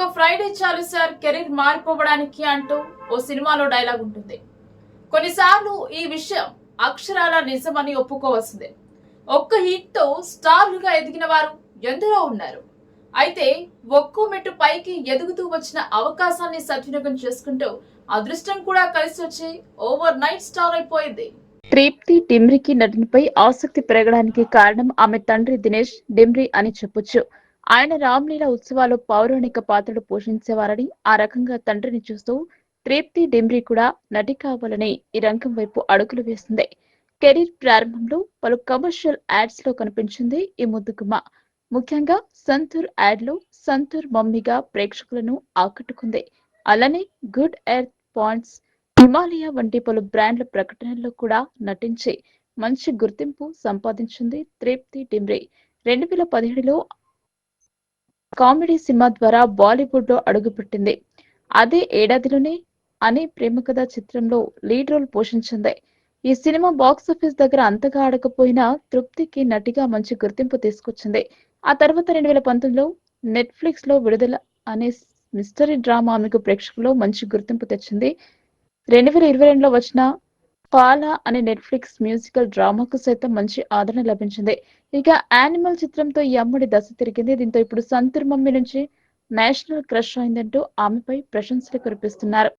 Friday చాలు sir. Career మారిపోవడానికి అంటూ ఓ సినిమాలో డైలాగ్ ఉంటుంది. కొన్నిసార్లు ఈ విషయం అక్షరాల నిజమని ఒప్పుకోవాల్సిందే. ఒక్క హిట్తో స్టార్లుగా ఎదిగిన వారు ఎందరో ఉన్నారు. అయితే ఒక్కో మెట్టు పైకి ఎదుగుతూ వచ్చిన అవకాశాన్ని సద్వినియోగం చేసుకుంటూ అదృష్టం కూడా కలిసి వచ్చి ఓవర్ నైట్ స్టార్ అయిపోయింది. త్రిప్తి డిమ్రికి నటనపై ఆసక్తి పెరగడానికి కారణం ఆమె తండ్రి దినేష్ డిమ్రి అని చెప్పొచ్చు. ఆయన రామ్లీల ఉత్సవాలు పౌరాణిక పాత్రలు పోషించేవారని ఆ రకంగా తండ్రిని చూస్తూ త్రిప్తి డిమ్రి కూడా నటి కావాలని ఈ రంగం వైపు అడుగులు వేసింది. కెరీర్ ప్రారంభంలో పలు కమర్షియల్ యాడ్స్లో కనిపించింది ఈ ముద్దుగుమ్మ. ముఖ్యంగా సంతూర్ యాడ్లో సంతూర్ మమ్మీగా ప్రేక్షకులను ఆకట్టుకుంది. అలానే గుడ్ ఎర్త్ పాయింట్స్ హిమాలయ వంటి పలు బ్రాండ్ల ప్రకటనల్లో కూడా నటించి మంచి గుర్తింపు సంపాదించింది త్రిప్తి డిమ్రి రెండు వేల పదిహేడులో కామెడీ సినిమా ద్వారా బాలీవుడ్లో అడుగుపెట్టింది. అదే ఏడాదిలోనే అనే ప్రేమ కథ చిత్రంలో లీడ్ రోల్ పోషించింది. ఈ సినిమా బాక్స్ ఆఫీస్ దగ్గర అంతగా ఆడకపోయినా తృప్తికి నటిగా మంచి గుర్తింపు తీసుకొచ్చింది. ఆ తర్వాత రెండు వేల పంతొమ్మిదిలో నెట్ఫ్లిక్స్లో విడుదల అనే మిస్టరీ డ్రామా ఆమెకు ప్రేక్షకుల్లో మంచి గుర్తింపు తెచ్చింది. రెండు వేల ఇరవై రెండులో వచ్చిన పాలా అనే నెట్ఫ్లిక్స్ మ్యూజికల్ డ్రామాకు సైతం మంచి ఆదరణ లభించింది. ఇక యానిమల్ చిత్రంతో ఈ అమ్మడి దశ తిరిగింది. దీంతో ఇప్పుడు సంతూర్ మమ్మీ నుంచి నేషనల్ క్రష్ అయిందంటూ ఆమెపై ప్రశంసలు కురిపిస్తున్నారు.